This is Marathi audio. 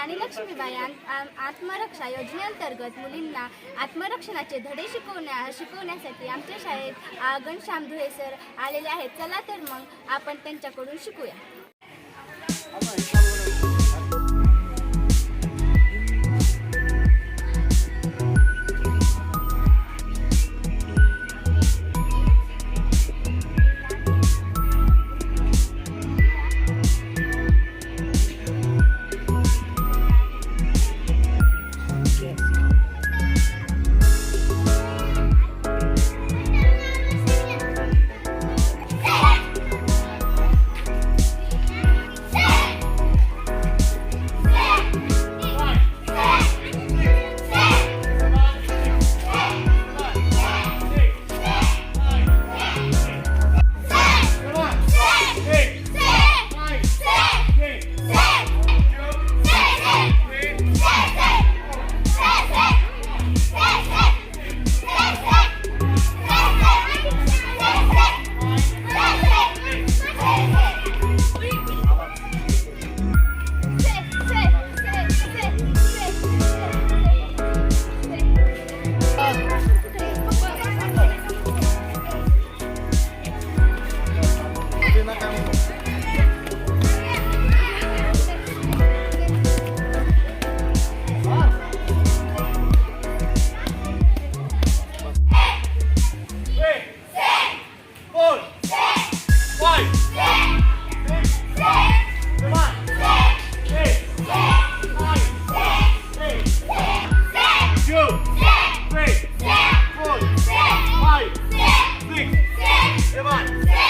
राणी लक्ष्मीबाई आत्मरक्षा योजनेअंतर्गत मुलींना आत्मरक्षणाचे धडे शिकवण्या शिकवण्यासाठी आमच्या शाळेत आ, घनश्याम धुळे सर आलेले आहेत. चला तर मग आपण त्यांच्याकडून शिकूया. Come on.